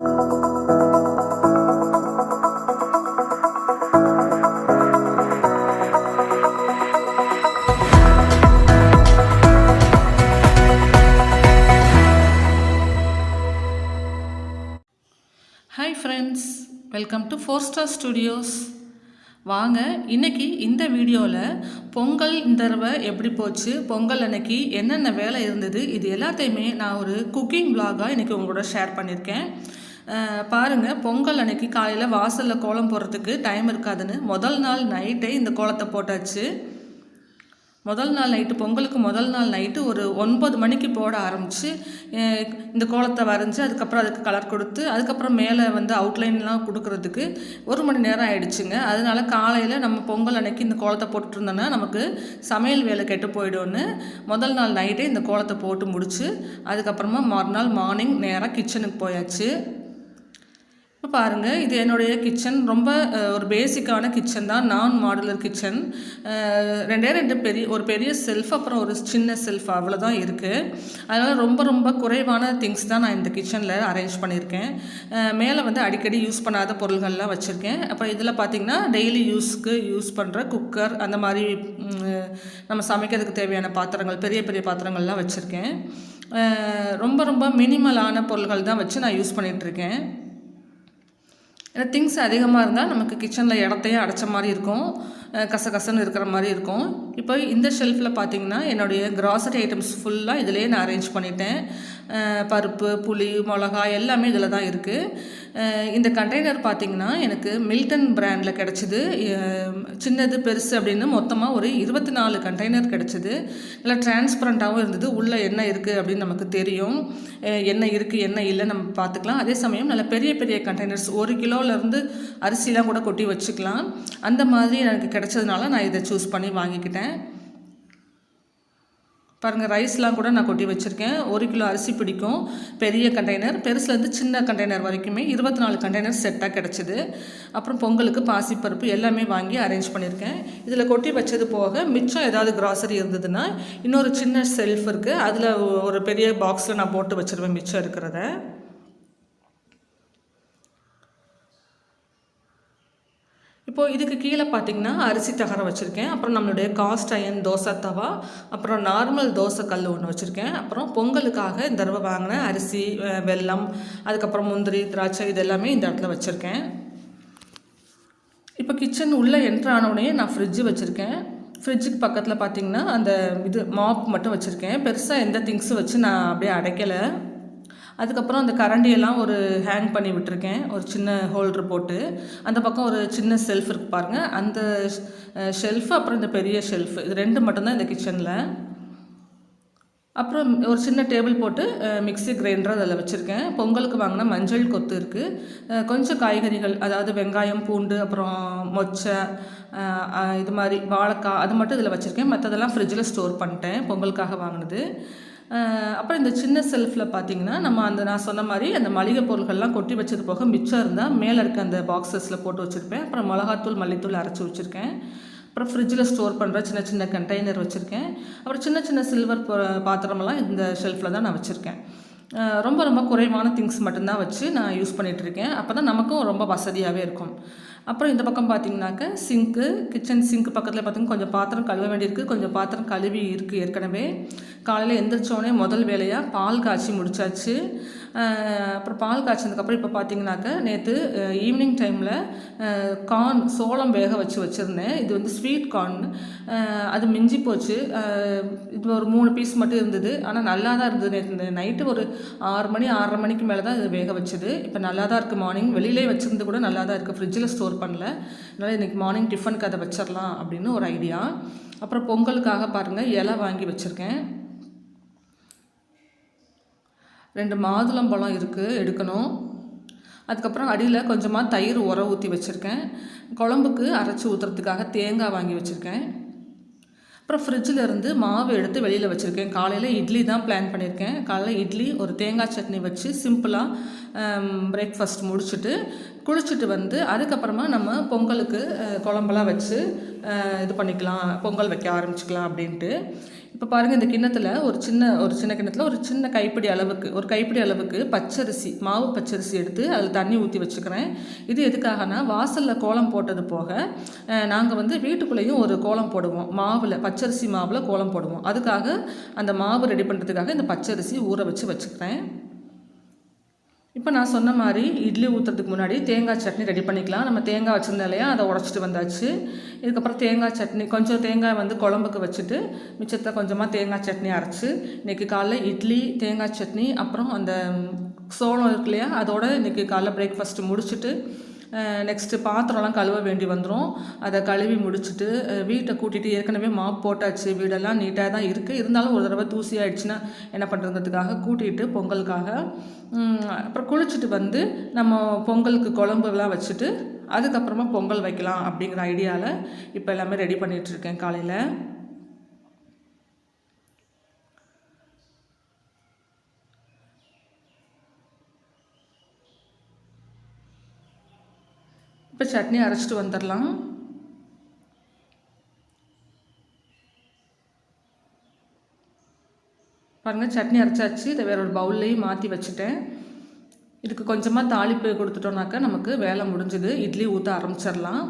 Hi friends welcome to Four Star Studios வாங்க இன்னைக்கு இந்த வீடியோவில் பொங்கல் இந்த தடவை எப்படி போச்சு பொங்கல் அன்னைக்கு என்னென்ன வேலை இருந்தது இது எல்லாத்தையுமே நான் ஒரு குக்கிங் vlog-ஆ உங்களோட ஷேர் பண்ணியிருக்கேன் பாருங்கள் பொங்கல் அன்னைக்கு காலையில் வாசலில் கோலம் போடுறதுக்கு டைம் இருக்காதுன்னு. முதல் நாள் நைட்டே இந்த கோலத்தை போட்டாச்சு. முதல் நாள் நைட்டு பொங்கலுக்கு முதல் நாள் நைட்டு ஒரு ஒன்பது மணிக்கு போட ஆரம்பித்து இந்த கோலத்தை வரைஞ்சி அதுக்கப்புறம் அதுக்கு கலர் கொடுத்து அதுக்கப்புறம் மேலே வந்து அவுட்லைன்லாம் கொடுக்கறதுக்கு ஒரு மணி நேரம் ஆயிடுச்சுங்க. அதனால காலையில் நம்ம பொங்கல் அன்னைக்கு இந்த கோலத்தை போட்டுருந்தோன்னா நமக்கு சமையல் வேலை கெட்டு போயிடும்னு முதல் நாள் நைட்டே இந்த கோலத்தை போட்டு முடிச்சு அதுக்கப்புறமா மறுநாள் மார்னிங் நேராக கிச்சனுக்கு போயாச்சு. இப்போ பாருங்கள் இது என்னுடைய கிச்சன் ரொம்ப ஒரு பேசிக்கான கிச்சன் தான். நான் மாடுலர் கிச்சன் ரெண்டே ரெண்டு பெரிய ஒரு பெரிய செல்ஃப் அப்புறம் ஒரு சின்ன செல்ஃப் அவ்வளோதான் இருக்குது அதனால் ரொம்ப ரொம்ப குறைவான திங்ஸ் தான் நான் இந்த கிச்சனில் அரேஞ்ச் பண்ணியிருக்கேன். மேலே வந்து அடிக்கடி யூஸ் பண்ணாத பொருள்கள்லாம் வச்சுருக்கேன். அப்புறம் இதில் பார்த்திங்கன்னா டெய்லி யூஸ்க்கு யூஸ் பண்ணுற குக்கர் அந்த மாதிரி நம்ம சமைக்கிறதுக்கு தேவையான பாத்திரங்கள் பெரிய பெரிய பாத்திரங்கள்லாம் வச்சுருக்கேன். ரொம்ப ரொம்ப மினிமலான பொருள்கள் தான் வச்சு நான் யூஸ் பண்ணிகிட்ருக்கேன் ஏன்னா திங்ஸ் அதிகமாக இருந்தால் நமக்கு கிச்சனில் இடத்தையும் அடைச்ச மாதிரி இருக்கும். கசகசன்னு இருக்கிற மாதிரி இருக்கும். இப்போ இந்த ஷெல்ஃபில் பார்த்தீங்கன்னா என்னுடைய கிராசரி ஐட்டம்ஸ் ஃபுல்லாக இதிலேயே நான் அரேஞ்ச் பண்ணிட்டேன். பருப்பு புளி மிளகா எல்லாமே இதில் தான் இருக்குது இந்த கண்டெய்னர் பார்த்திங்கன்னா எனக்கு மில்டன் பிராண்டில் கிடச்சிது. சின்னது பெருசு அப்படின்னு மொத்தமாக ஒரு இருபத்தி நாலு கண்டெய்னர் கிடச்சிது. நல்லா டிரான்ஸ்பரண்ட்டாகவும் இருந்தது. உள்ளே என்ன இருக்குது அப்படின்னு நமக்கு தெரியும். என்ன இருக்குது என்ன இல்லை நம்ம பார்த்துக்கலாம். அதே சமயம் நல்ல பெரிய பெரிய கண்டெய்னர்ஸ் ஒரு கிலோலேருந்து அரிசிலாம் கூட கொட்டி வச்சுக்கலாம். அந்த மாதிரி எனக்கு கிடைச்சதுனால நான் இதை சூஸ் பண்ணி வாங்கிக்கிட்டேன். பாருங்கள் ரைஸ்லாம் கூட நான் கொட்டி வச்சுருக்கேன். ஒரு கிலோ அரிசி பிடிக்கும். பெரிய கண்டெய்னர் பெருசுலேருந்து சின்ன கண்டெய்னர் வரைக்குமே இருபத்தி நாலு கண்டெய்னர் செட்டாக கிடச்சிது. அப்புறம் பொங்கலுக்கு பாசிப்பருப்பு எல்லாமே வாங்கி அரேஞ்ச் பண்ணியிருக்கேன். இதில் கொட்டி வச்சது போக மிச்சம் ஏதாவது கிராசரி இருந்ததுன்னா இன்னொரு சின்ன செல்ஃப் இருக்குது அதில் ஒரு பெரிய பாக்ஸில் நான் போட்டு வச்சுருவேன் மிச்சம் இருக்கிறத. இப்போது இதுக்கு கீழே பார்த்தீங்கன்னா அரிசி தகரம் வச்சுருக்கேன். அப்புறம் நம்மளுடைய காஸ்ட் அயன் தோசை தவா அப்புறம் நார்மல் தோசை கல் ஒன்று வச்சுருக்கேன். அப்புறம் பொங்கலுக்காக இந்த தடவை வாங்கின அரிசி வெல்லம் அதுக்கப்புறம் முந்திரி திராட்சை இது எல்லாமே இந்த இடத்துல வச்சுருக்கேன். இப்போ கிச்சன் உள்ளே என்ட்ரு ஆனவுடனே நான் ஃப்ரிட்ஜு வச்சுருக்கேன். ஃப்ரிட்ஜுக்கு பக்கத்தில் பார்த்தீங்கன்னா அந்த இது மாப் மட்டும் வச்சுருக்கேன். பெருசாக எந்த திங்ஸும் வச்சு நான் அப்படியே அடைக்கலை. அதுக்கப்புறம் அந்த கரண்டியெல்லாம் ஒரு ஹேங் பண்ணி விட்டுருக்கேன். ஒரு சின்ன ஹோல்டர் போட்டு. அந்த பக்கம் ஒரு சின்ன செல்ஃப் இருக்கு பாருங்கள் அந்த ஷெல்ஃப் அப்புறம் இந்த பெரிய ஷெல்ஃப் இது ரெண்டு மட்டும்தான் இந்த கிச்சனில் அப்புறம் ஒரு சின்ன டேபிள் போட்டு மிக்சி மிக்ஸி கிரைண்டர் அதில் வச்சுருக்கேன். பொங்கலுக்கு வாங்கின மஞ்சள் கொத்து இருக்குது கொஞ்சம் காய்கறிகள் அதாவது வெங்காயம் பூண்டு அப்புறம் மொச்சை இது மாதிரி வாழைக்காய் அது மட்டும் இதில் வச்சுருக்கேன். மற்றதெல்லாம் ஃப்ரிட்ஜில் ஸ்டோர் பண்ணிட்டேன். பொங்கலுக்காக வாங்கினது. அப்புறம் இந்த சின்ன செல்ஃபில் பார்த்தீங்கன்னா நம்ம அந்த நான் சொன்ன மாதிரி அந்த மளிகை பொருட்கள்லாம் கொட்டி வச்சது போக மிச்சம் இருந்தால் மேலே இருக்க அந்த பாக்ஸஸில் போட்டு வச்சுருப்பேன். அப்புறம் மிளகாத்தூள் மல்லித்தூள் அரைச்சி வச்சுருக்கேன். அப்புறம் ஃப்ரிட்ஜில் ஸ்டோர் பண்ணுற சின்ன சின்ன கண்டெய்னர் வச்சுருக்கேன். அப்புறம் சின்ன சின்ன சில்வர் பாத்திரமெல்லாம் இந்த ஷெல்ஃபில் தான் நான் வச்சுருக்கேன். ரொம்ப ரொம்ப குறைவான திங்ஸ் மட்டும்தான் வச்சு நான் யூஸ் பண்ணிகிட்ருக்கேன் அப்போ தான் நமக்கும் ரொம்ப வசதியாகவே இருக்கும். அப்புறம் இந்த பக்கம் பார்த்தீங்கன்னாக்க சிங்க்கு கிச்சன் சிங்க் பக்கத்தில் பார்த்தீங்கன்னா கொஞ்சம் பாத்திரம் கழுவ வேண்டியிருக்கு. கொஞ்சம் பாத்திரம் கழுவி இருக்குது ஏற்கனவே. காலையில் எந்திரிச்சோடனே முதல் வேலையாக பால் காய்ச்சி முடிச்சாச்சு. அப்புறம் பால் காய்ச்சதுக்கப்புறம் இப்போ பார்த்தீங்கன்னாக்க நேற்று ஈவினிங் டைமில் கார்ன் சோளம் வேக வச்சு வச்சுருந்தேன். இது வந்து ஸ்வீட் கார்ன் அது மிஞ்சி போச்சு. இது ஒரு மூணு பீஸ் மட்டும் இருந்தது. ஆனால் நல்லா தான் இருந்தது நேற்று நைட்டு ஒரு ஆறு மணி ஆறரை மணிக்கு மேலே தான் இது வேக வச்சது. இப்போ நல்லா தான் இருக்குது மார்னிங் வெளியிலே வச்சுருந்து கூட நல்லா தான் இருக்குது ஃப்ரிட்ஜில் ஸ்டோர் பண்ணல. அதனால் இன்றைக்கி மார்னிங் டிஃபனுக்கு அதை வச்சிடலாம் அப்படின்னு ஒரு ஐடியா அப்புறம் பொங்கலுக்காக பாருங்கள் இலை வாங்கி வச்சுருக்கேன். ரெண்டு மாதுளம்பழம் இருக்குது எடுக்கணும். அதுக்கப்புறம் அடியில் கொஞ்சமாக தயிர் உர ஊற்றி வச்சுருக்கேன். குழம்புக்கு அரைச்சி ஊற்றுறதுக்காக தேங்காய் வாங்கி வச்சுருக்கேன். அப்புறம் ஃப்ரிட்ஜில் இருந்து மாவு எடுத்து வெளியில் வச்சுருக்கேன். காலையில் இட்லி தான் பிளான் பண்ணியிருக்கேன். காலையில் இட்லி ஒரு தேங்காய் சட்னி வச்சு சிம்பிளாக பிரேக்ஃபாஸ்ட் முடிச்சுட்டு குளிச்சுட்டு வந்து அதுக்கப்புறமா நம்ம பொங்கலுக்கு குழம்பெல்லாம் வச்சு இது பண்ணிக்கலாம் பொங்கல் வைக்க ஆரம்பிச்சுக்கலாம் அப்படின்ட்டு. இப்போ பாருங்கள் இந்த கிண்ணத்தில் ஒரு சின்ன ஒரு சின்ன கிண்ணத்தில் ஒரு சின்ன கைப்பிடி அளவுக்கு ஒரு கைப்பிடி அளவுக்கு பச்சரிசி மாவு பச்சரிசி எடுத்து அதில் தண்ணி ஊற்றி வச்சுக்கிறேன். இது எதுக்காகனா வாசலில் கோலம் போட்டது போக நாங்கள் வந்து வீட்டுக்குள்ளேயும் ஒரு கோலம் போடுவோம். மாவில் பச்சரிசி மாவில் கோலம் போடுவோம். அதுக்காக அந்த மாவு ரெடி பண்ணுறதுக்காக இந்த பச்சரிசி ஊற வச்சு வச்சுக்கிறேன். இப்போ நான் சொன்ன மாதிரி இட்லி ஊற்றுறதுக்கு முன்னாடி தேங்காய் சட்னி ரெடி பண்ணிக்கலாம். நம்ம தேங்காய் வச்சுருந்தோம் இல்லையா? அதை உடச்சிட்டு வந்தாச்சு. இதுக்கப்புறம் தேங்காய் சட்னி கொஞ்சம் தேங்காய் வந்து குழம்புக்கு வச்சுட்டு மிச்சத்தை கொஞ்சமாக தேங்காய் சட்னி அரைச்சி இன்றைக்கி காலைல இட்லி தேங்காய் சட்னி அப்புறம் அந்த சோளம் இருக்கு இல்லையா? அதோட இன்றைக்கி காலைல பிரேக்ஃபாஸ்ட்டு முடிச்சுட்டு நெக்ஸ்ட்டு பாத்திரம்லாம் கழுவ வேண்டி வந்துடும் அதை கழுவி முடிச்சுட்டு வீட்டை கூட்டிகிட்டு ஏற்கனவே மாப் போட்டாச்சு. வீடெல்லாம் நீட்டாக தான் இருக்குது இருந்தாலும் ஒரு தடவை தூசி ஆயிடுச்சுன்னா என்ன பண்ணுறதுக்காக கூட்டிகிட்டு பொங்கலுக்காக அப்புறம் குளிச்சுட்டு வந்து நம்ம பொங்கலுக்கு குழம்புலாம் வச்சுட்டு அதுக்கப்புறமா பொங்கல் வைக்கலாம் அப்படிங்கிற ஐடியாவில் இப்போ எல்லாமே ரெடி பண்ணிகிட்ருக்கேன் காலையில். இப்போ சட்னி அரைச்சிட்டு வந்துடலாம். பாருங்கள் சட்னி அரைச்சாச்சு. இதை வேற ஒரு பவுல்லையும் மாற்றி வச்சுட்டேன். இதுக்கு கொஞ்சமாக தாளிப்பு கொடுத்துட்டோன்னாக்கா நமக்கு வேலை முடிஞ்சுது. இட்லி ஊற்ற ஆரம்பிச்சிடலாம்.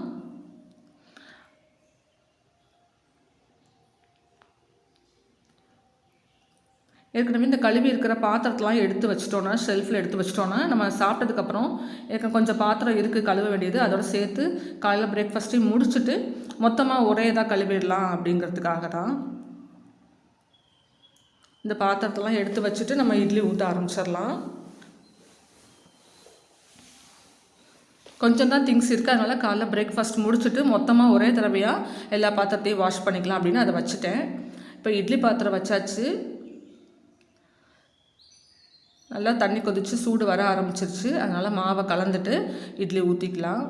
ஏற்கனவே இந்த கழுவி இருக்கிற பாத்திரத்தெலாம் எடுத்து வச்சிட்டோன்னா ஷெல்ஃபில் எடுத்து வச்சிட்டோன்னா நம்ம சாப்பிட்டதுக்கப்புறம் ஏற்கனவே கொஞ்சம் பாத்திரம் இருக்குது கழுவ வேண்டியது அதோட சேர்த்து காலையில் பிரேக்ஃபாஸ்ட்டையும் முடிச்சுட்டு மொத்தமாக ஒரே இதாக கழுவிடலாம் அப்படிங்கிறதுக்காக தான் இந்த பாத்திரத்தெல்லாம் எடுத்து வச்சுட்டு நம்ம இட்லி ஊற்ற ஆரம்பிச்சிடலாம். கொஞ்சம் தான் திங்ஸ் இருக்குது அதனால் காலைல பிரேக்ஃபாஸ்ட் முடிச்சுட்டு மொத்தமாக ஒரே தடவையாக எல்லா பாத்திரத்தையும் வாஷ் பண்ணிக்கலாம் அப்படின்னு அதை வச்சுட்டேன். இப்போ இட்லி பாத்திரம் வச்சாச்சு. நல்லா தண்ணி கொதித்து சூடு வர ஆரம்பிச்சிருச்சு. அதனால் மாவை கலந்துட்டு இட்லி ஊற்றிக்கலாம்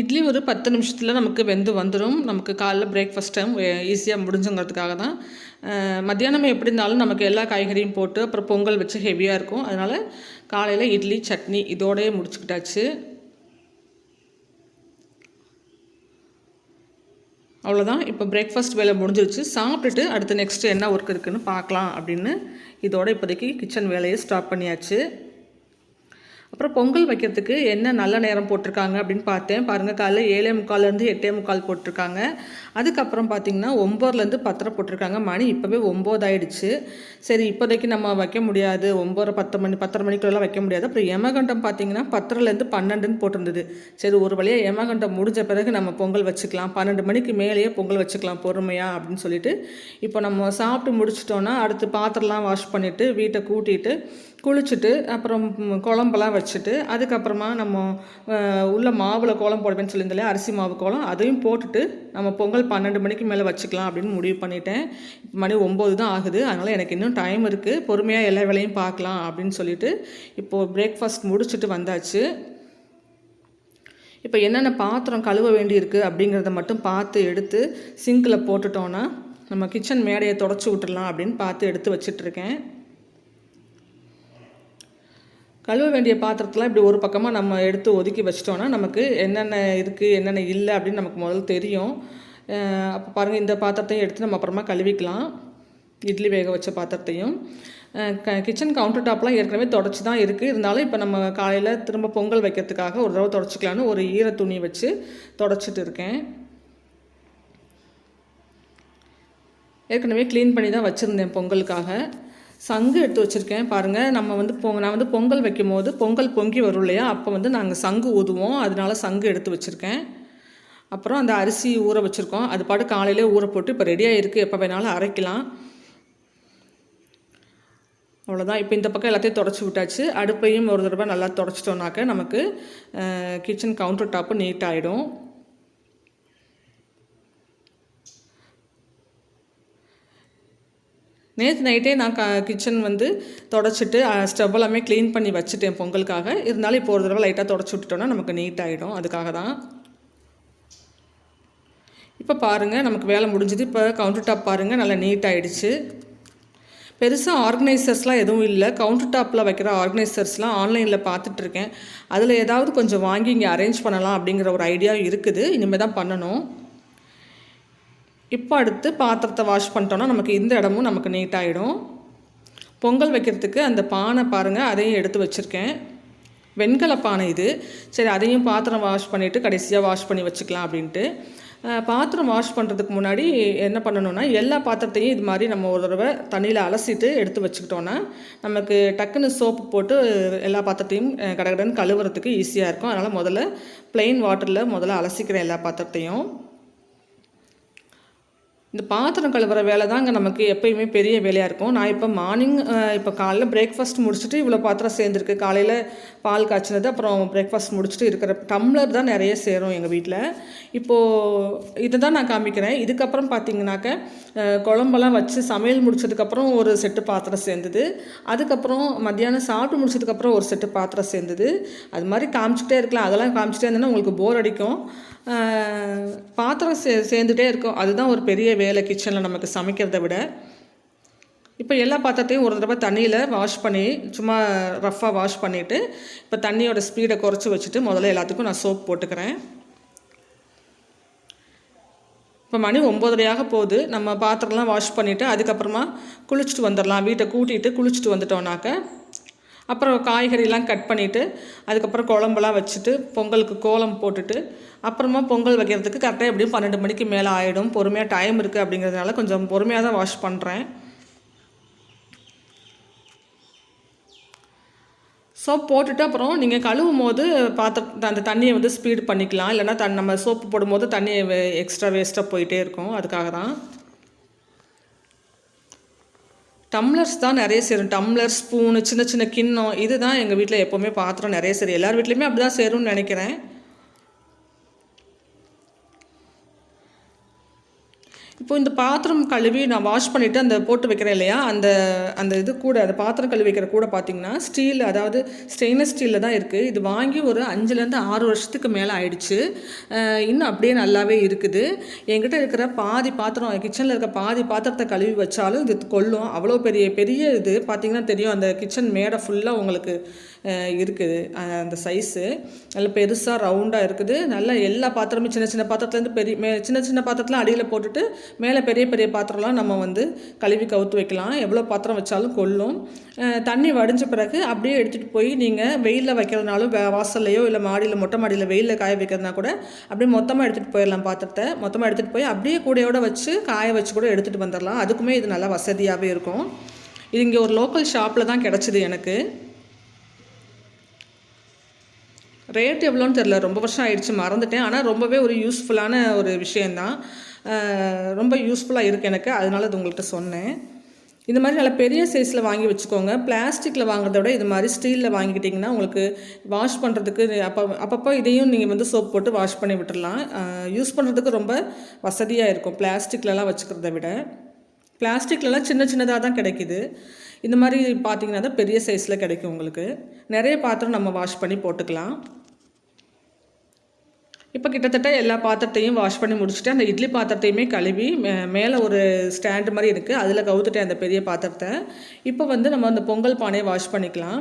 இட்லி ஒரு பத்து நிமிஷத்தில் நமக்கு வெந்து வந்துடும் நமக்கு காலைல பிரேக்ஃபாஸ்ட் டைம் ஈஸியாக முடிஞ்சுங்கிறதுக்காக தான். மத்தியானம் எப்படி இருந்தாலும் நமக்கு எல்லா காய்கறியும் போட்டு அப்புறம் பொங்கல் வச்சு ஹெவியாக இருக்கும். அதனால் காலையில் இட்லி சட்னி இதோடய முடிச்சுக்கிட்டாச்சு. அவ்வளோதான் இப்போ பிரேக்ஃபாஸ்ட் வேலை முடிஞ்சிருச்சு. சாப்பிட்டுட்டு அடுத்து நெக்ஸ்ட்டு என்ன ஒர்க் இருக்குதுன்னு பார்க்கலாம் அப்படின்னு இதோட இப்போதைக்கு கிச்சன் வேலையை ஸ்டாப் பண்ணியாச்சு. அப்புறம் பொங்கல் வைக்கிறதுக்கு என்ன நல்ல நேரம் போட்டிருக்காங்க அப்படின்னு பார்த்தேன். பாருங்கள் காலைல ஏழே முக்கால்லேருந்து எட்டே முக்கால் போட்டிருக்காங்க. அதுக்கப்புறம் பார்த்திங்கன்னா ஒம்போதுலேருந்து பத்தரை போட்டிருக்காங்க. மணி இப்போவே ஒம்போதாயிடுச்சு சரி இப்போதைக்கு நம்ம வைக்க முடியாது. ஒம்பது பத்து மணி பத்தரை மணிக்குள்ளெல்லாம் வைக்க முடியாது. அப்புறம் யமகண்டம் பார்த்திங்கன்னா பத்தரைலேருந்து பன்னெண்டுன்னு போட்டிருந்தது. சரி ஒரு வழியாக யமகண்டம் முடிஞ்ச பிறகு நம்ம பொங்கல் வச்சுக்கலாம். பன்னெண்டு மணிக்கு மேலேயே பொங்கல் வச்சுக்கலாம் பொறுமையாக அப்படின்னு சொல்லிட்டு. இப்போ நம்ம சாப்பிட்டு முடிச்சிட்டோன்னா அடுத்து பாத்திரம்லாம் வாஷ் பண்ணிவிட்டு வீட்டை கூட்டிகிட்டு குளிச்சுட்டு அப்புறம் குழம்பெல்லாம் வச்சுட்டு அதுக்கப்புறமா நம்ம உள்ள மாவில் கோலம் போடுவேன்னு சொல்லியிருந்தாலே அரிசி மாவு கோலம் அதையும் போட்டுட்டு நம்ம பொங்கல் பன்னெண்டு மணிக்கு மேலே வச்சுக்கலாம் அப்படின்னு முடிவு பண்ணிட்டேன். மணி ஒம்பது தான் ஆகுது. அதனால் எனக்கு இன்னும் டைம் இருக்குது பொறுமையாக எல்லா வேலையும் பார்க்கலாம் அப்படின்னு சொல்லிட்டு இப்போது பிரேக்ஃபாஸ்ட் முடிச்சுட்டு வந்தாச்சு. இப்போ என்னென்ன பாத்திரம் கழுவ வேண்டியிருக்கு அப்படிங்கிறத மட்டும் பார்த்து எடுத்து சிங்கில் போட்டுட்டோன்னா நம்ம கிச்சன் மேடையை தொடச்சி விட்டுடலாம் அப்படின்னு பார்த்து எடுத்து வச்சிட்ருக்கேன் கழுவ வேண்டிய பாத்திரத்தெலாம் இப்படி ஒரு பக்கமாக நம்ம எடுத்து ஒதுக்கி வச்சிட்டோன்னா நமக்கு என்னென்ன இருக்குது என்னென்ன இல்லை அப்படின்னு நமக்கு முதல்ல தெரியும். அப்போ பாருங்கள் இந்த பாத்திரத்தையும் எடுத்து நம்ம அப்புறமா கழுவிக்கலாம். இட்லி வேக வச்ச பாத்திரத்தையும். க கிச்சன் கவுண்டர் டாப்லாம் ஏற்கனவே தொடச்சி தான் இருக்குது இருந்தாலும் இப்போ நம்ம காலையில் திரும்ப பொங்கல் வைக்கிறதுக்காக ஒரு தடவை தொடச்சிக்கலான்னு ஒரு ஈர துணி வச்சு தொடச்சிட்டு இருக்கேன். ஏற்கனவே க்ளீன் பண்ணி தான் வச்சுருந்தேன் பொங்கலுக்காக. சங்கு எடுத்து வச்சுருக்கேன். பாருங்கள் நம்ம வந்து பொ நான் வந்து பொங்கல் வைக்கும் போது பொங்கல் பொங்கி வரும் இல்லையா? அப்போ வந்து நாங்கள் சங்கு ஊதுவோம். அதனால சங்கு எடுத்து வச்சுருக்கேன். அப்புறம் அந்த அரிசி ஊற வச்சுருக்கோம். அது பாட்டு காலையிலே ஊற போட்டு இப்போ ரெடியாக இருக்குது எப்போ வேணாலும் அரைக்கலாம். அவ்வளோதான் இப்போ இந்த பக்கம் எல்லாத்தையும் தொடச்சி விட்டாச்சு. அடுப்பையும் ஒரு தடவை நல்லா தொடச்சிட்டோம்னாக்க நமக்கு கிச்சன் கவுண்டர் டாப்பு நீட் ஆகிடும் நேற்று நைட்டே நான் க கிச்சன் வந்து தொடச்சிட்டு ஸ்டவ் எல்லாமே க்ளீன் பண்ணி வச்சுட்டேன் பொங்கலுக்காக. இருந்தாலும் இப்போ ஒரு தடவை லைட்டாக தொடச்சி விட்டுட்டோன்னா நமக்கு நீட் ஆகிடும் அதுக்காக தான். இப்போ பாருங்கள் நமக்கு வேலை முடிஞ்சது. இப்போ கவுண்டர் டாப் பாருங்கள் நல்லா நீட் ஆகிடுச்சு பெருசாக ஆர்கனைசர்ஸ்லாம் எதுவும் இல்லை. கவுண்டர் டாப்பில் வைக்கிற ஆர்கனைசர்ஸ்லாம் ஆன்லைனில் பார்த்துட்ருக்கேன் அதில் ஏதாவது கொஞ்சம் வாங்கி இங்கே அரேஞ்ச் பண்ணலாம் அப்படிங்கிற ஒரு ஐடியா இருக்குது. இனிமேல் தான் பண்ணணும். இப்போ அடுத்து பாத்திரத்தை வாஷ் பண்ணிட்டோன்னா நமக்கு இந்த இடமும் நமக்கு நீட்டாகிடும் பொங்கல் வைக்கிறதுக்கு அந்த பானை பாருங்கள் அதையும் எடுத்து வச்சுருக்கேன். வெண்கல பானை இது. சரி அதையும் பாத்திரம் வாஷ் பண்ணிவிட்டு கடைசியாக வாஷ் பண்ணி வச்சுக்கலாம் அப்படின்ட்டு. பாத்திரம் வாஷ் பண்ணுறதுக்கு முன்னாடி என்ன பண்ணணும்னா எல்லா பாத்திரத்தையும் இது மாதிரி நம்ம ஒரு தடவை தண்ணியில் அலசிட்டு எடுத்து வச்சுக்கிட்டோன்னா நமக்கு டக்குன்னு சோப்பு போட்டு எல்லா பாத்திரத்தையும் கடகடன்னு கழுவுறதுக்கு ஈஸியாக இருக்கும். அதனால் முதல்ல ப்ளெயின் வாட்டரில் முதல்ல அலசிக்கிறேன் எல்லா பாத்திரத்தையும். இந்த பாத்திரம் கழுவுற வேலை தான் இங்கே நமக்கு எப்பயுமே பெரிய வேலையாக இருக்கும். நான் இப்போ மார்னிங் இப்போ காலைல பிரேக்ஃபாஸ்ட் முடிச்சுட்டு இவ்வளோ பாத்திரம் சேர்ந்துருக்கு. காலையில் பால் காய்ச்சினது அப்புறம் பிரேக்ஃபாஸ்ட் முடிச்சுட்டு இருக்கிற டம்ளர் தான் நிறைய சேரும் எங்கள் வீட்டில் இப்போது இதை தான் நான் காமிக்கிறேன். இதுக்கப்புறம் பார்த்தீங்கன்னாக்க குழம்பெல்லாம் வச்சு சமையல் முடிச்சதுக்கப்புறம் ஒரு செட்டு பாத்திரம் சேர்ந்தது. அதுக்கப்புறம் மத்தியானம் சாப்பிட்டு முடிச்சதுக்கப்புறம் ஒரு செட்டு பாத்திரம் சேர்ந்தது. அது மாதிரி காமிச்சிட்டே இருக்கலாம். அதெல்லாம் காமிச்சிட்டே இருந்தேன்னா உங்களுக்கு போர் அடிக்கும். பாத்திரம் சே சேர்ந்துட்டே இருக்கும். அதுதான் ஒரு பெரிய வேலை கிச்சனில் நமக்கு சமைக்கிறத விட. இப்போ எல்லா பாத்திரத்தையும் ஒரு தடவை தண்ணியில் வாஷ் பண்ணி சும்மா ரஃப்பாக வாஷ் பண்ணிவிட்டு இப்போ தண்ணியோட ஸ்பீடை குறைச்சி வச்சுட்டு முதல்ல எல்லாத்துக்கும் நான் சோப் போட்டுக்கிறேன். இப்போ மணி ஒம்போதரையாக போகுது. நம்ம பாத்திரம்லாம் வாஷ் பண்ணிவிட்டு அதுக்கப்புறமா குளிச்சுட்டு வந்துடலாம் வீட்டை கூட்டிகிட்டு குளிச்சுட்டு வந்துட்டோம்னாக்க அப்புறம் காய்கறிலாம் கட் பண்ணிவிட்டு அதுக்கப்புறம் குழம்புலாம் வச்சுட்டு பொங்கலுக்கு கோலம் போட்டுட்டு அப்புறமா பொங்கல் வைக்கிறதுக்கு கரெக்டாக எப்படியும் பன்னெண்டு மணிக்கு மேலே ஆகிடும் பொறுமையாக டைம் இருக்குது அப்படிங்கிறதுனால கொஞ்சம் பொறுமையாக தான் வாஷ் பண்ணுறேன் சோப் போட்டுட்டு அப்புறம் நீங்கள் கழுவும் போது பார்த்து அந்த தண்ணியை வந்து ஸ்பீடு பண்ணிக்கலாம். இல்லைனா தன் நம்ம சோப்பு போடும்போது தண்ணி எக்ஸ்ட்ரா வேஸ்ட்டாக போயிட்டே இருக்கும். அதுக்காக தான். டம்ளர்ஸ் தான் நிறைய சேரும். டம்ளர் ஸ்பூனு சின்ன சின்ன கிண்ணம் இது தான் எங்கள் வீட்டில் எப்போவுமே பாத்திரம் நிறைய சேரும். எல்லார் வீட்லேயுமே அப்படி தான் சேரும்னு நினைக்கிறேன். இப்போ இந்த பாத்திரம் கழுவி நான் வாஷ் பண்ணிவிட்டு அந்த போட்டு வைக்கிறேன் இல்லையா? அந்த அந்த இது கூட அந்த பாத்திரம் கழுவி வைக்கிற கூட பார்த்தீங்கன்னா ஸ்டீல் அதாவது ஸ்டெயின்லெஸ் ஸ்டீலில் தான் இருக்குது இது வாங்கி ஒரு அஞ்சுலேருந்து ஆறு வருஷத்துக்கு மேலே ஆயிடுச்சு. இன்னும் அப்படியே நல்லாவே இருக்குது. என்கிட்ட இருக்கிற பாதி பாத்திரம் கிச்சனில் இருக்க பாதி பாத்திரத்தை கழுவி வச்சாலும் இது கொள்ளும். அவ்வளோ பெரிய பெரிய இது. பார்த்திங்கன்னா தெரியும் அந்த கிச்சன் மேடை ஃபுல்லாக உங்களுக்கு இருக்குது. அந்த சைஸு நல்ல பெருசாக ரவுண்டாக இருக்குது. நல்லா எல்லா பாத்திரமும் சின்ன சின்ன பாத்திரத்துலேருந்து பெரிய மே சின்ன சின்ன பாத்திரத்தெலாம் அடியில் போட்டுட்டு மேலே பெரிய பெரிய பாத்திரம்லாம் நம்ம வந்து கழுவி கவுத்து வைக்கலாம். எவ்வளோ பாத்திரம் வச்சாலும் கொள்ளும். தண்ணி வடிஞ்ச பிறகு அப்படியே எடுத்துகிட்டு போய் நீங்கள் வெயிலில் வைக்கிறதுனாலும் வாசல்லையோ இல்லை மாடியில் மொட்டை மாடியில் வெயிலில் காய வைக்கிறதுனா கூட அப்படியே மொத்தமாக எடுத்துகிட்டு போயிடலாம் பாத்திரத்தை. மொத்தமாக எடுத்துகிட்டு போய் அப்படியே கூடையோடு வச்சு காய வச்சு கூட எடுத்துகிட்டு வந்துடலாம். அதுக்குமே இது நல்லா வசதியாகவே இருக்கும். இது இங்கே ஒரு லோக்கல் ஷாப்பில் தான் கிடச்சிது எனக்கு. ரேட் எவ்வளோன்னு தெரில. ரொம்ப வருஷம் ஆயிடுச்சு மறந்துட்டேன். ஆனால் ரொம்பவே ஒரு யூஸ்ஃபுல்லான ஒரு விஷயந்தான் ரொம்ப யூஸ்ஃபுல்லாக இருக்குது எனக்கு. அதனால அது உங்கள்கிட்ட சொன்னேன். இந்த மாதிரி நல்லா பெரிய சைஸில் வாங்கி வச்சுக்கோங்க. பிளாஸ்டிக்கில் வாங்குறத விட இது மாதிரி ஸ்டீலில் வாங்கிக்கிட்டிங்கன்னா உங்களுக்கு வாஷ் பண்ணுறதுக்கு அப்போ அப்பப்போ இதையும் நீங்கள் வந்து சோப் போட்டு வாஷ் பண்ணி விட்டுடலாம் யூஸ் பண்ணுறதுக்கு ரொம்ப வசதியாக இருக்கும் பிளாஸ்டிக்லலாம் வச்சுக்கிறத விட. பிளாஸ்டிக்லலாம் சின்ன சின்னதாக தான் கிடைக்கிது. இந்த மாதிரி பார்த்திங்கன்னா தான் பெரிய சைஸில் கிடைக்கும் உங்களுக்கு. நிறைய பாத்திரம் நம்ம வாஷ் பண்ணி போட்டுக்கலாம். இப்போ கிட்டத்தட்ட எல்லா பாத்திரத்தையும் வாஷ் பண்ணி முடிச்சுட்டு அந்த இட்லி பாத்திரத்தையுமே கழுவி மே மேலே ஒரு ஸ்டாண்டு மாதிரி இருக்குது அதில் கவுத்துட்டேன் அந்த பெரிய பாத்திரத்தை. இப்போ வந்து நம்ம அந்த பொங்கல் பானையை வாஷ் பண்ணிக்கலாம்.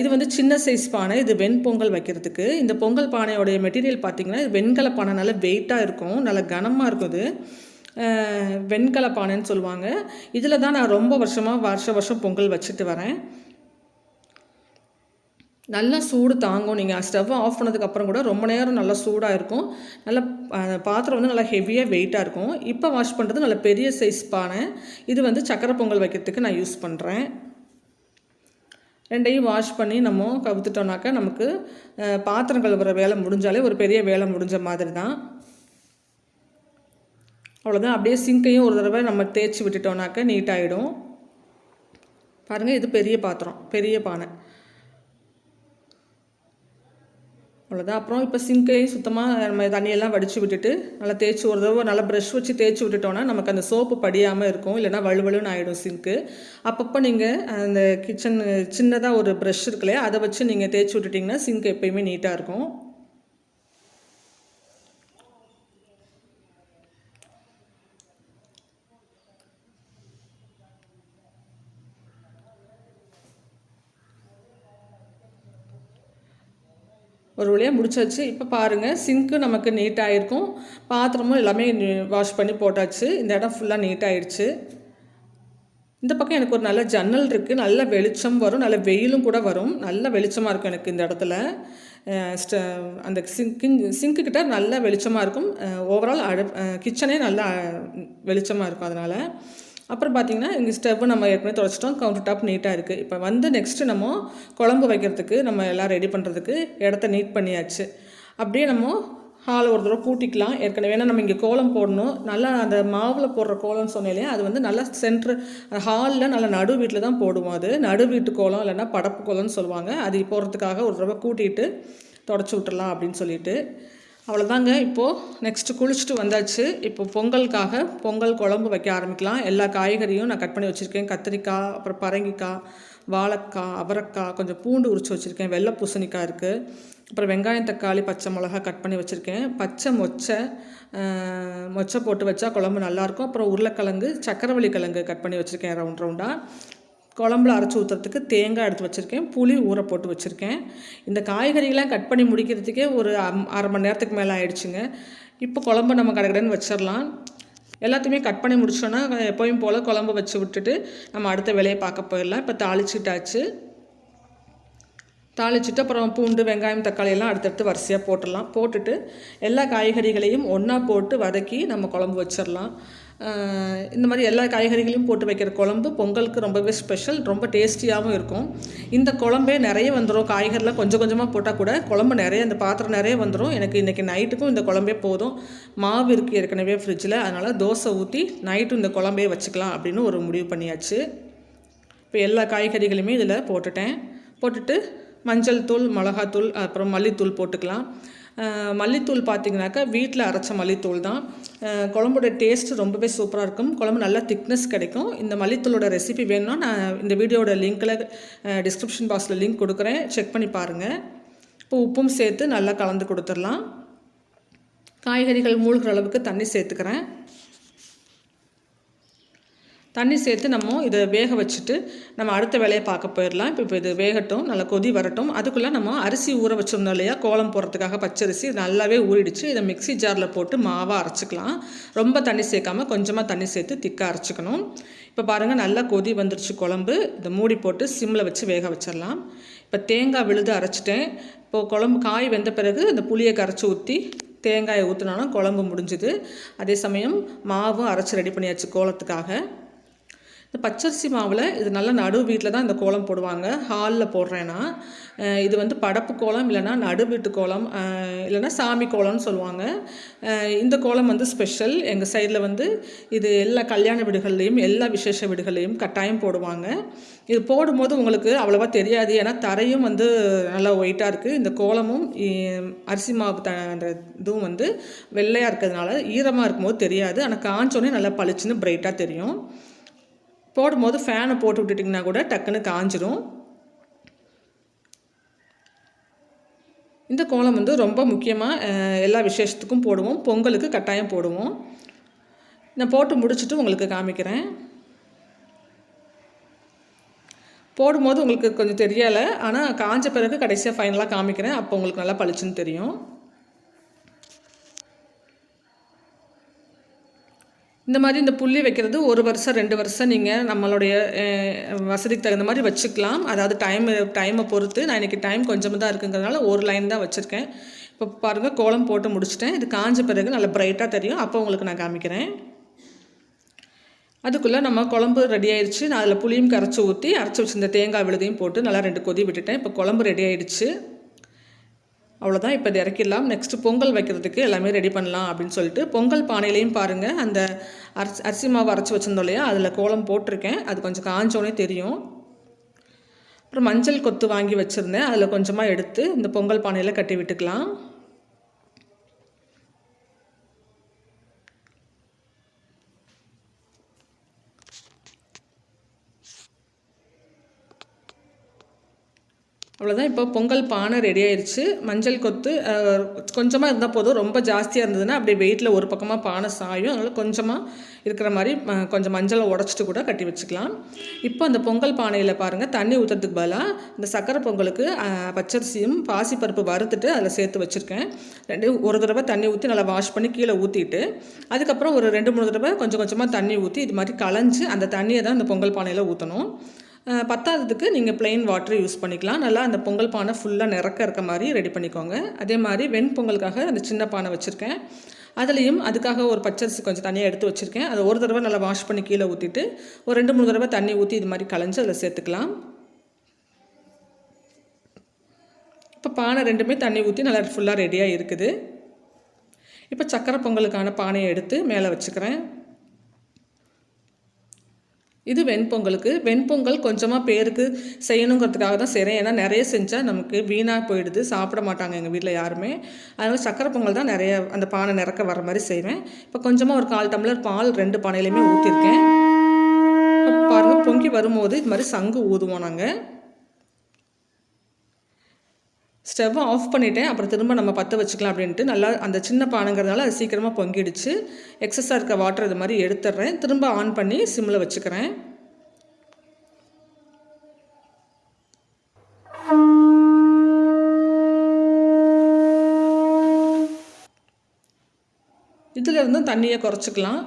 இது வந்து சின்ன சைஸ் பானை. இது வெண் பொங்கல் வைக்கிறதுக்கு. இந்த பொங்கல் பானையோடைய மெட்டீரியல் பார்த்திங்கன்னா வெண்கல பானை. நல்லா வெயிட்டாக இருக்கும். நல்லா கனமாக இருக்கும் இது வெண்கல பானைன்னு சொல்லுவாங்க. இதில் தான் நான் ரொம்ப வருஷமாக வருஷ வருஷம் பொங்கல் வச்சுட்டு வரேன். நல்லா சூடு தாங்கும். நீங்கள் ஸ்டவ் ஆஃப் பண்ணதுக்கப்புறம் கூட ரொம்ப நேரம் நல்லா சூடாக இருக்கும். நல்லா பாத்திரம் வந்து நல்லா ஹெவியாக வெயிட்டாக இருக்கும். இப்போ வாஷ் பண்ணுறது நல்ல பெரிய சைஸ் பானை. இது வந்து சக்கரை பொங்கல் வைக்கிறதுக்கு நான் யூஸ் பண்ணுறேன் ரெண்டையும் வாஷ் பண்ணி நம்ம கவுத்துட்டோம்னாக்கா நமக்கு பாத்திரம் கழுவுற வேலை முடிஞ்சாலே ஒரு பெரிய வேலை முடிஞ்ச மாதிரி தான் அவ்வளோதான் அப்படியே சிங்கையும் ஒரு தடவை நம்ம தேய்ச்சி விட்டுட்டோம்னாக்க நீட்டாகிடும் பாருங்கள் இது பெரிய பாத்திரம் பெரிய பானை. அவ்வளோதான் அப்புறம் இப்போ சிங்கையும் சுத்தமாக நம்ம தண்ணியெல்லாம் வடித்து விட்டுட்டு நல்லா தேய்ச்சி ஒரு தடவை நல்லா ப்ரஷ் வச்சு தேய்ச்சி விட்டுட்டோன்னா நமக்கு அந்த சோப்பு படியாமல் இருக்கும். இல்லைனா வலுவலுன்னு ஆகிடும் சிங்க்கு அப்பப்போ நீங்கள் அந்த கிச்சன் சின்னதாக ஒரு ப்ரஷ் இருக்குல்லையா அதை வச்சு நீங்கள் தேய்ச்சி விட்டுட்டிங்கன்னா சிங்க் எப்போயுமே நீட்டாக இருக்கும். ஒரு வழியாக முடிச்சாச்சு. இப்போ பாருங்கள் சிங்க்கு நமக்கு நீட்டாக இருக்கும் பாத்திரமும் எல்லாமே வாஷ் பண்ணி போட்டாச்சு. இந்த இடம் ஃபுல்லாக நீட்டாகிடுச்சு இந்த பக்கம் எனக்கு ஒரு நல்ல ஜன்னல் இருக்குது நல்ல வெளிச்சம் வரும். நல்ல வெயிலும் கூட வரும். நல்ல வெளிச்சமாக இருக்கும் எனக்கு இந்த இடத்துல. அந்த சிங்கிங் சிங்க்கு கிட்ட நல்ல வெளிச்சமாக இருக்கும். ஓவரால் அடு கிச்சனே நல்லா வெளிச்சமாக இருக்கும் அதனால். அப்புறம் பார்த்திங்கன்னா இங்கே ஸ்டவ்வு நம்ம ஏற்கனவே தொடச்சிட்டோம் கவுண்டர் டாப் நீட்டாக இருக்குது இப்போ வந்து நெக்ஸ்ட்டு நம்ம குழம்பு வைக்கிறதுக்கு நம்ம எல்லாம் ரெடி பண்ணுறதுக்கு இடத்த நீட் பண்ணியாச்சு. அப்படியே நம்ம ஹாலை ஒரு தடவை கூட்டிக்கலாம். ஏற்கனவே நம்ம இங்கே கோலம் போடணும். நல்லா அந்த மாவில் போடுற கோலம்னு சொன்னேன் அது வந்து நல்லா சென்ட்ரு ஹாலில் நல்லா நடு வீட்டில் தான் போடுவோம் அது. நடு வீட்டு கோலம் இல்லைன்னா படப்பு கோலம்னு சொல்லுவாங்க. அது போடுறதுக்காக ஒரு தடவை கூட்டிகிட்டு தொடச்சி விட்டுறலாம் அப்படின்னு சொல்லிட்டு. அவ்வளோதாங்க இப்போது நெக்ஸ்ட்டு குளிச்சுட்டு வந்தாச்சு. இப்போ பொங்கலுக்காக பொங்கல் குழம்பு வைக்க ஆரம்பிக்கலாம். எல்லா காய்கறியும் நான் கட் பண்ணி வச்சுருக்கேன். கத்திரிக்காய் அப்புறம் பரங்கிக்காய் வாழைக்காய் அவரைக்காய் கொஞ்சம் பூண்டு உரிச்சு வச்சுருக்கேன். வெள்ளை பூசணிக்காய் இருக்குது அப்புறம் வெங்காயம் தக்காளி பச்சை மிளகா கட் பண்ணி வச்சுருக்கேன். பச்சை மொச்சை மொச்சை போட்டு வச்சா குழம்பு நல்லாயிருக்கும் அப்புறம் உருளைக்கிழங்கு சக்கரவள்ளி கிழங்கு கட் பண்ணி வச்சுருக்கேன். ரவுண்ட் ரவுண்டாக குழம்புல அரைச்சி ஊற்றுறதுக்கு தேங்காய் எடுத்து வச்சுருக்கேன். புளி ஊற போட்டு வச்சுருக்கேன். இந்த காய்கறிகளாம் கட் பண்ணி முடிக்கிறதுக்கே ஒரு அரை மணி நேரத்துக்கு மேலே ஆயிடுச்சுங்க. இப்போ குழம்பு நம்ம கடைக்கடைன்னு வச்சிடலாம் எல்லாத்தையுமே கட் பண்ணி முடிச்சோன்னா எப்போயும் போல் குழம்பு வச்சு விட்டுட்டு நம்ம அடுத்த வேலையை பார்க்க போயிடலாம். இப்போ தாளிச்சிட்டாச்சு. தாளிச்சுட்டு அப்புறம் பூண்டு வெங்காயம் தக்காளி எல்லாம் அடுத்தடுத்து வரிசையாக போட்டுடலாம். போட்டுட்டு எல்லா காய்கறிகளையும் ஒன்றா போட்டு வதக்கி நம்ம குழம்பு வச்சிடலாம் இந்த மாதிரி எல்லா காய்கறிகளையும் போட்டு வைக்கிற குழம்பு பொங்கலுக்கு ரொம்பவே ஸ்பெஷல் ரொம்ப டேஸ்டியாகவும் இருக்கும். இந்த குழம்பே நிறைய வந்துடும் காய்கறிலாம் கொஞ்சம் கொஞ்சமாக போட்டால் கூட குழம்பு நிறைய இந்த பாத்திரம் நிறைய வந்துடும் எனக்கு இன்றைக்கி நைட்டுக்கும் இந்த குழம்பே போதும். மாவு இருக்குது ஏற்கனவே ஃப்ரிட்ஜில் அதனால் தோசை ஊற்றி நைட்டும் இந்த குழம்பே வச்சுக்கலாம் அப்படின்னு ஒரு முடிவு பண்ணியாச்சு. இப்போ எல்லா காய்கறிகளுமே இதில் போட்டுட்டேன். போட்டுட்டு மஞ்சள் தூள் மிளகாத்தூள் அப்புறம் மல்லித்தூள் போட்டுக்கலாம். மல்லித்தூள் பார்த்திங்கனாக்கா வீட்டில் அரைச்ச மல்லித்தூள் தான். குழம்போட டேஸ்ட் ரொம்பவே சூப்பராக இருக்கும். குழம்பு நல்லா திக்னஸ் கிடைக்கும். இந்த மல்லித்தூளோட ரெசிபி வேணும்னா நான் இந்த வீடியோட லிங்க்கில் டிஸ்கிரிப்ஷன் பாக்ஸில் லிங்க் கொடுக்குறேன். செக் பண்ணி பாருங்கள் இப்போ உப்பும் சேர்த்து நல்லா கலந்து கொடுத்துடலாம். காய்கறிகள் மூழ்கிற அளவுக்கு தண்ணி சேர்த்துக்கிறேன். தண்ணி சேர்த்து நம்ம இதை வேக வச்சுட்டு நம்ம அடுத்த வேலையை பார்க்க போயிடலாம். இப்போ இப்போ இது வேகட்டும் நல்லா கொதி வரட்டும். அதுக்குள்ளே நம்ம அரிசி ஊற வச்சிருந்தோம் இல்லையா? கோலம் போடுறதுக்காக பச்சரிசி நல்லாவே ஊறிடுச்சு. இதை மிக்சி ஜாரில் போட்டு மாவாக அரைச்சிக்கலாம். ரொம்ப தண்ணி சேர்க்காமல் கொஞ்சமாக தண்ணி சேர்த்து திக்காக அரைச்சிக்கணும். இப்போ பாருங்கள் நல்லா கொதி வந்துருச்சு குழம்பு. இதை மூடி போட்டு சிம்மில் வச்சு வேக வச்சிடலாம். இப்போ தேங்காய் விழுது அரைச்சிட்டேன். இப்போது குழம்பு காய் வெந்த பிறகு இந்த புளியை கரைச்சி ஊற்றி தேங்காயை ஊற்றினாலும் குழம்பு முடிஞ்சுது. அதே சமயம் மாவும் அரைச்சி ரெடி பண்ணியாச்சு கோலத்துக்காக. இந்த பச்சரிசி மாவில் இது நல்லா நடு வீட்டில் தான் இந்த கோலம் போடுவாங்க. ஹாலில் போடுறேன்னா இது வந்து படப்பு கோலம் இல்லைனா நடு வீட்டு கோலம் இல்லைனா சாமி கோலம்னு சொல்லுவாங்க. இந்த கோலம் வந்து ஸ்பெஷல் எங்கள் சைடில் வந்து இது எல்லா கல்யாண வீடுகள்லேயும் எல்லா விசேஷ வீடுகள்லேயும் கட்டாயம் போடுவாங்க. இது போடும்போது உங்களுக்கு அவ்வளோவா தெரியாது. ஏன்னா தரையும் வந்து நல்லா ஒயிட்டாக இருக்குது இந்த கோலமும் அரிசி மாவு த அந்த இதுவும் வந்து வெள்ளையாக இருக்கிறதுனால ஈரமாக இருக்கும்போது தெரியாது. ஆனால் காஞ்சோடனே நல்லா பளிச்சுன்னு பிரைட்டாக தெரியும். போடும்போது ஃபேனை போட்டு விட்டுட்டிங்கன்னா கூட டக்குன்னு காஞ்சிரும். இந்த கோலம் வந்து ரொம்ப முக்கியமாக எல்லா விசேஷத்துக்கும் போடுவோம். பொங்கலுக்கு கட்டாயம் போடுவோம். நான் போட்டு முடிச்சுட்டு உங்களுக்கு காமிக்கிறேன். போடும்போது உங்களுக்கு கொஞ்சம் தெரியலை. ஆனால் காஞ்ச பிறகு கடைசியாக ஃபைனலாக காமிக்கிறேன். அப்போ உங்களுக்கு நல்லா பளிச்சுன்னு தெரியும். இந்த மாதிரி இந்த புள்ளி வைக்கிறது ஒரு வருஷம் ரெண்டு வருஷம் நீங்கள் நம்மளுடைய வசதிக்கு தகுந்த மாதிரி வச்சுக்கலாம். அதாவது டைம் டைமை பொறுத்து நான் இன்றைக்கி டைம் கொஞ்சமாக தான் இருக்குங்கிறதுனால ஒரு லைன் தான் வச்சுருக்கேன். இப்போ பாருங்கள் கோலம் போட்டு முடிச்சிட்டேன். இது காஞ்ச பிறகு நல்லா ப்ரைட்டாக தெரியும். அப்போ உங்களுக்கு நான் காமிக்கிறேன். அதுக்குள்ளே நம்ம குழம்பு ரெடி ஆயிடுச்சு. நான் அதில் புளியும் கரைச்சி ஊற்றி அரைச்சி வச்சுருந்த தேங்காய் விழுதையும் போட்டு நல்லா ரெண்டு கொதி விட்டுட்டேன். இப்போ குழம்பு ரெடி ஆயிடுச்சு. அவ்வளோதான் இப்போ இது இறக்கிடலாம். நெக்ஸ்ட்டு பொங்கல் வைக்கிறதுக்கு எல்லாமே ரெடி பண்ணலாம் அப்படின்னு சொல்லிட்டு பொங்கல் பானையிலையும் பாருங்கள் அந்த அரிசி அரிசி மாவு அரைச்சி வச்சுருந்தோம் இல்லையா? அதில் கோலம் போட்டிருக்கேன். அது கொஞ்சம் காஞ்சோனே தெரியும். அப்புறம் மஞ்சள் கொத்து வாங்கி வச்சுருந்தேன். அதில் கொஞ்சமாக எடுத்து இந்த பொங்கல் பானையில் கட்டி விட்டுக்கலாம். அவ்வளோதான் இப்போ பொங்கல் பானை ரெடி ஆயிடுச்சு மஞ்சள் கொத்து கொஞ்சமாக இருந்தால் போதும். ரொம்ப ஜாஸ்தியாக இருந்ததுன்னா அப்படியே வெயிட்டில் ஒரு பக்கமாக பானை சாயும். அதனால் கொஞ்சமாக இருக்கிற மாதிரி கொஞ்சம் மஞ்சளை உடச்சிட்டு கூட கட்டி வச்சுக்கலாம். இப்போ அந்த பொங்கல் பானையில் பாருங்கள் தண்ணி ஊற்றுறதுக்கு பதிலாக இந்த சக்கரை பொங்கலுக்கு பச்சரிசியும் பாசிப்பருப்பு வறுத்துட்டு அதில் சேர்த்து வச்சுருக்கேன். ரெண்டு ஒரு தடவை தண்ணி ஊற்றி நல்லா வாஷ் பண்ணி கீழே ஊற்றிட்டு அதுக்கப்புறம் ஒரு ரெண்டு மூணு தடவை கொஞ்சம் கொஞ்சமாக தண்ணி ஊற்றி இது மாதிரி களைஞ்சு அந்த தண்ணியை தான் அந்த பொங்கல் பானையில் ஊற்றணும் பத்தாததுக்கு நீங்கள் பிளெயின் வாட்டர் யூஸ் பண்ணிக்கலாம். நல்லா அந்த பொங்கல் பானை ஃபுல்லாக நிறக்க இருக்க மாதிரி ரெடி பண்ணிக்கோங்க. அதே மாதிரி வெண்பொங்கலுக்காக அந்த சின்ன பானை வச்சுருக்கேன். அதுலேயும் அதுக்காக ஒரு பச்சரிசி கொஞ்சம் தனியாக எடுத்து வச்சுருக்கேன். அதை ஒரு தடவை நல்லா வாஷ் பண்ணி கீழே ஊற்றிட்டு ஒரு ரெண்டு மூணு தடவை தண்ணி ஊற்றி இது மாதிரி கலைஞ்சு அதில் சேர்த்துக்கலாம். இப்போ பானை ரெண்டுமே தண்ணி ஊற்றி நல்லா ஃபுல்லாக ரெடியாக இருக்குது. இப்போ சக்கரை பொங்கலுக்கான பானையை எடுத்து மேலே வச்சுக்கிறேன். இது வெண்பொங்கலுக்கு. வெண்பொங்கல் கொஞ்சமாக பேருக்கு செய்யணுங்கிறதுக்காக தான் செய்கிறேன் ஏன்னா நிறைய செஞ்சால் நமக்கு வீணாக போயிடுது. சாப்பிட மாட்டாங்க எங்கள் வீட்டில் யாருமே. அதனால் சக்கரை பொங்கல் தான் நிறைய அந்த பானை நிறக்க வர மாதிரி செய்வேன். இப்போ கொஞ்சமாக ஒரு கால் டம்ளர் பால் ரெண்டு பானையிலையுமே ஊற்றிருக்கேன் பாருங்கள் பொங்கி வரும்போது இது மாதிரி சங்கு ஊதுவோம் நாங்கள் ஸ்டவ்வை ஆஃப் பண்ணிட்டேன். அப்புறம் திரும்ப நம்ம பற்ற வச்சுக்கலாம் அப்படின்ட்டு நல்லா அந்த சின்ன பானைங்கிறதுனால அது சீக்கிரமாக பொங்கிடுச்சு. எக்ஸஸாக இருக்க வாட்டர் இது மாதிரி எடுத்துடுறேன். திரும்ப ஆன் பண்ணி சிம்மில் வச்சுக்கிறேன். இதுலேருந்தும் தண்ணியை குறைச்சிக்கலாம்.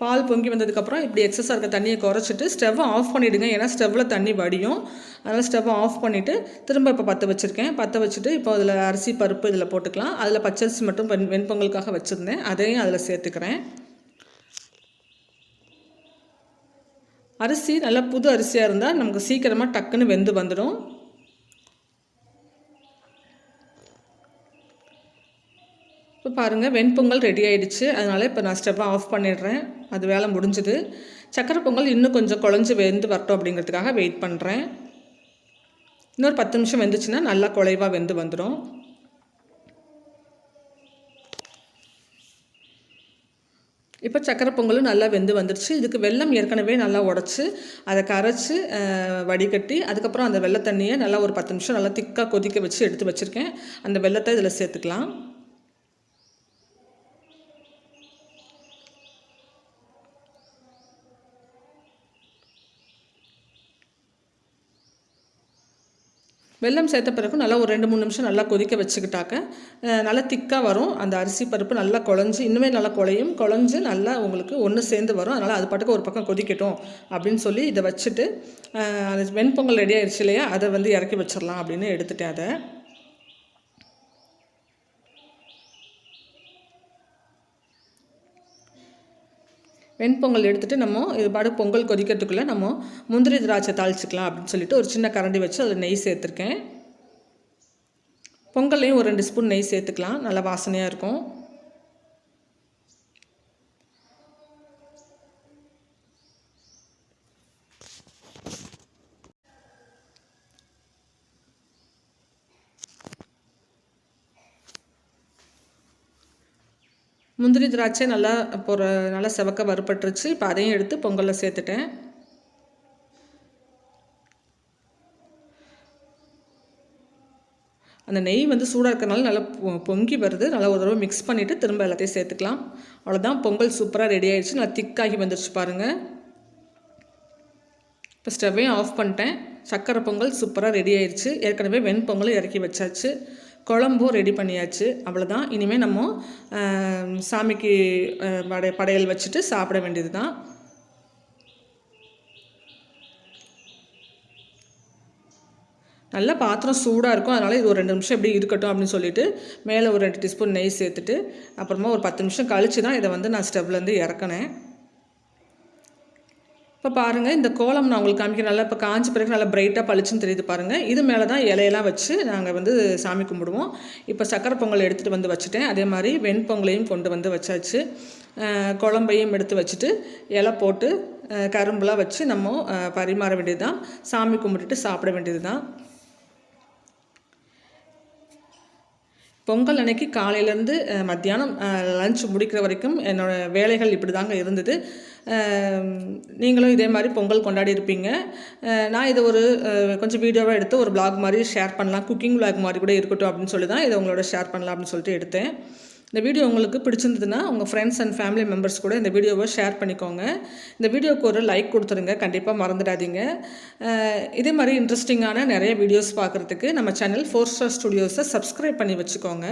பால் பொங்கி வந்ததுக்கப்புறம் இப்படி எக்ஸஸாக இருக்க தண்ணியை குறைச்சிட்டு ஸ்டவ்வை ஆஃப் பண்ணிவிடுங்க ஏன்னா ஸ்டவ்வில் தண்ணி வடியும். அதனால் ஸ்டவ்வை ஆஃப் பண்ணிவிட்டு திரும்ப இப்போ பற்ற வச்சுருக்கேன். பற்ற வச்சுட்டு இப்போ அதில் அரிசி பருப்பு இதில் போட்டுக்கலாம். அதில் பச்சரிசி மட்டும் வெண் வெண்பொங்கலுக்காக வச்சுருந்தேன். அதையும் அதில் சேர்த்துக்கிறேன். அரிசி நல்லா புது அரிசியாக இருந்தால் நமக்கு சீக்கிரமாக டக்குன்னு வெந்து வந்துடும். இப்போ பாருங்கள் வெண்பொங்கல் ரெடி ஆயிடுச்சு. அதனால் இப்போ நான் ஸ்டெப்பை ஆஃப் பண்ணிடுறேன். அது வேலை முடிஞ்சுது. சக்கரை பொங்கல் இன்னும் கொஞ்சம் குழஞ்சி வெந்து வரட்டும் அப்படிங்கிறதுக்காக வெயிட் பண்ணுறேன் இன்னொரு பத்து நிமிஷம் வெந்துச்சுன்னா நல்லா குழைவாக வெந்து வந்துடும் இப்போ சக்கரை பொங்கலும் நல்லா வெந்து வந்துடுச்சு இதுக்கு வெல்லம் ஏற்கனவே நல்லா உடச்சி அதை கரைச்சி வடிகட்டி அதுக்கப்புறம் அந்த வெள்ளை தண்ணியை நல்லா ஒரு பத்து நிமிஷம் நல்லா திக்காக கொதிக்க வச்சு எடுத்து வச்சுருக்கேன். அந்த வெள்ளத்தை இதில் சேர்த்துக்கலாம். வெல்லம் சேர்த்த பிறகு நல்லா ஒரு ரெண்டு மூணு நிமிஷம் நல்லா கொதிக்க வச்சுக்கிட்டாக்க நல்லா திக்காக வரும். அந்த அரிசி பருப்பு நல்லா குழஞ்சி இன்னுமே நல்லா குழையும். குழஞ்சு நல்லா உங்களுக்கு ஒன்று சேர்ந்து வரும். அதனால் அது பாட்டுக்கு ஒரு பக்கம் கொதிக்கட்டும் அப்படின்னு சொல்லி இதை வச்சுட்டு அது வெண்பொங்கல் ரெடி ஆயிடுச்சு இல்லையா? அதை வந்து இறக்கி வச்சிடலாம் அப்படின்னு எடுத்துட்டேன் அதை. வெண்பொங்கல் எடுத்துகிட்டு நம்ம இது பாடு பொங்கல் கொதிக்கிறதுக்குள்ளே நம்ம முந்திரி திராட்சை தாளிச்சிக்கலாம் அப்படின்னு சொல்லிட்டு ஒரு சின்ன கரண்டி வச்சு அதில் நெய் சேர்த்துருக்கேன். பொங்கல்லையும் ஒரு ரெண்டு ஸ்பூன் நெய் சேர்த்துக்கலாம். நல்லா வாசனையாக இருக்கும். முந்திரி திராட்சை நல்லா பொற நல்லா செவக்க வறுபட்டுருச்சு. இப்போ அதையும் எடுத்து பொங்கலில் சேர்த்துட்டேன். அந்த நெய் வந்து சூடாக இருக்கிறனால நல்லா பொ- பொங்கி வருது. நல்லா ஒரு தடவை மிக்ஸ் பண்ணிவிட்டு திரும்ப எல்லாத்தையும் சேர்த்துக்கலாம். அவ்வளோதான் பொங்கல் சூப்பராக ரெடி ஆகிடுச்சு நல்லா திக்காகி வந்துருச்சு பாருங்கள் இப்போ ஸ்டவ்வையும் ஆஃப் பண்ணிட்டேன். சக்கரை பொங்கல் சூப்பராக ரெடி ஆயிடுச்சு. ஏற்கனவே வெண்பொங்கலும் இறக்கி வச்சாச்சு. குழம்பும் ரெடி பண்ணியாச்சு. அவ்வளோதான் இனிமேல் நம்ம சாமிக்கு படை படையல் வச்சுட்டு சாப்பிட வேண்டியது தான் நல்ல பாத்திரம் சூடாக இருக்கும். அதனால் இது ஒரு ரெண்டு நிமிஷம் இப்படி இருக்கட்டும் அப்படின்னு சொல்லிட்டு மேலே ஒரு ரெண்டு டீஸ்பூன் நெய் சேர்த்துட்டு அப்புறமா ஒரு பத்து நிமிஷம் கழிச்சு தான் இதை வந்து நான் ஸ்டவ்லேருந்து இறக்கினேன். இப்போ பாருங்கள் இந்த கோலம் நான் உங்களுக்கு காமிக்கிறேன். நல்லா இப்போ காஞ்ச பிறகு நல்லா பிரைட்டாக பளிச்சுன்னு தெரியுது பாருங்கள் இது மேலே தான் இலையெல்லாம் வச்சு நாங்கள் வந்து சாமி கும்பிடுவோம். இப்போ சக்கரை பொங்கல் எடுத்துகிட்டு வந்து வச்சுட்டேன். அதே மாதிரி வெண்பொங்கலையும் கொண்டு வந்து வச்சாச்சு. குழம்பையும் எடுத்து வச்சுட்டு இலை போட்டு கரும்புலாம் வச்சு நம்ம பரிமாற வேண்டியது தான் சாமி கும்பிட்டுட்டு சாப்பிட வேண்டியது தான் பொங்கல் அன்னைக்கு காலையிலேருந்து மத்தியானம் லஞ்ச் முடிக்கிற வரைக்கும் என்னோடய வேலைகள் இப்படி தாங்க இருந்தது நீங்களும் இதே மாதிரி பொங்கல் கொண்டாடி இருப்பீங்க. நான் இதை ஒரு கொஞ்சம் வீடியோவாக எடுத்து ஒரு பிளாக் மாதிரி ஷேர் பண்ணலாம். குக்கிங் பிளாக் மாதிரி கூட இருக்கட்டும் அப்படின்னு சொல்லி தான் இதை உங்களோட ஷேர் பண்ணலாம் அப்படின்னு சொல்லிட்டு எடுத்தேன். இந்த வீடியோ உங்களுக்கு பிடிச்சிருந்ததுன்னா உங்கள் ஃப்ரெண்ட்ஸ் அண்ட் ஃபேமிலி மெம்பர்ஸ் கூட இந்த வீடியோவை ஷேர் பண்ணிக்கோங்க. இந்த வீடியோக்கு ஒரு லைக் கொடுத்துருங்க. கண்டிப்பாக மறந்துடாதீங்க. இதே மாதிரி இன்ட்ரெஸ்டிங்கான நிறைய வீடியோஸ் பார்க்குறதுக்கு நம்ம சேனல் ஃபோர் ஸ்டார் ஸ்டுடியோஸை சப்ஸ்கிரைப் பண்ணி வச்சுக்கோங்க.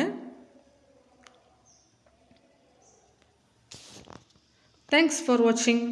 தேங்க்ஸ் ஃபார் வாட்சிங்